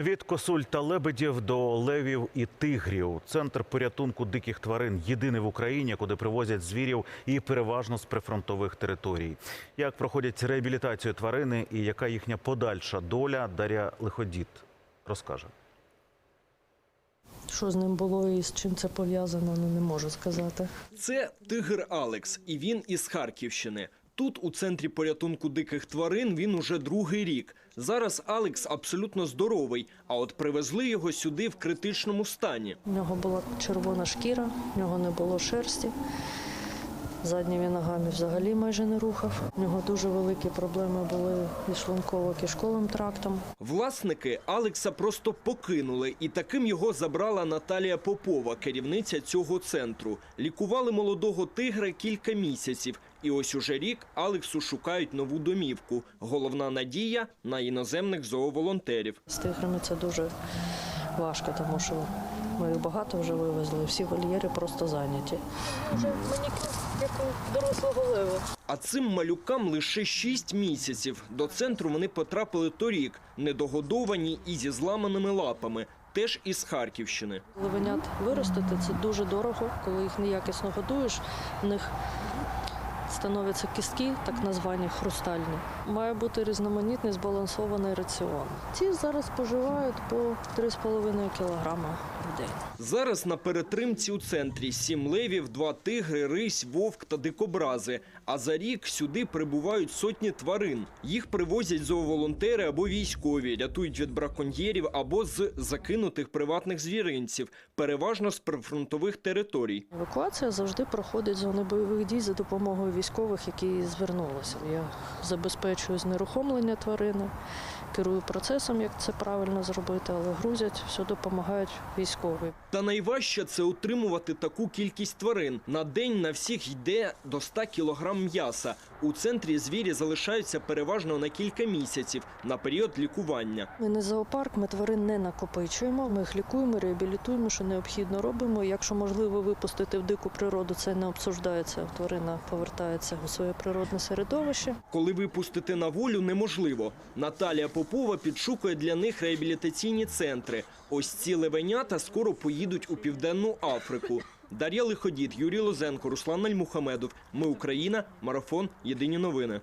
Від косуль та лебедів до левів і тигрів. Центр порятунку диких тварин єдиний в Україні, куди привозять звірів і переважно з прифронтових територій. Як проходять реабілітацію тварини і яка їхня подальша доля, Дар'я Лиходіт розкаже. Що з ним було і з чим це пов'язано, ну не можу сказати. Це тигр Алекс, і він із Харківщини. Тут, у центрі порятунку диких тварин, він уже другий рік. Зараз Алекс абсолютно здоровий, а от привезли його сюди в критичному стані. У нього була червона шкіра, в нього не було шерсті. Задніми ногами взагалі майже не рухав. У нього дуже великі проблеми були із шлунково-кишковим трактом. Власники Алекса просто покинули, і таким його забрала Наталія Попова, керівниця цього центру. Лікували молодого тигра кілька місяців. І ось уже рік Алексу шукають нову домівку. Головна надія на іноземних зооволонтерів. З тиграми це дуже важко, тому що ми їх багато вже вивезли, всі вольєри просто зайняті. Вже мені як у дорослого лева. А цим малюкам лише 6 місяців. До центру вони потрапили торік, недогодовані і зі зламаними лапами, теж із Харківщини. Левенят виростити це дуже дорого, коли їх неякісно годуєш, в них становляться кістки, так названі хрустальні. Має бути різноманітний збалансований раціон. Ці зараз споживають по 3,5 кілограма в день. Зараз на перетримці у центрі сім левів, два тигри, рись, вовк та дикобрази. А за рік сюди прибувають сотні тварин. Їх привозять зооволонтери або військові, рятують від браконьєрів або з закинутих приватних звіринців, переважно з прифронтових територій. Евакуація завжди проходить з зони бойових дій за допомогою військових, які звернулися. Я забезпечую знерухомлення тварини, керую процесом, як це правильно зробити, але грузять, все допомагають військові. Та найважче це утримувати таку кількість тварин. На день на всіх йде до 100 кілограм м'яса. У центрі звірі залишаються переважно на кілька місяців на період лікування. Ми не зоопарк, ми тварин не накопичуємо. Ми їх лікуємо, реабілітуємо, що необхідно робимо. Якщо можливо випустити в дику природу, це не обсуждається. Тварина повертається у своє природне середовище. Коли випустити на волю неможливо. Наталія Попова підшукує для них реабілітаційні центри. Ось ці левенята скоро поїдуть у південну Африку. Дар'я Лиходіт, Юрій Лозенко, Руслан Альмухамедов. Ми Україна. Марафон. Єдині новини.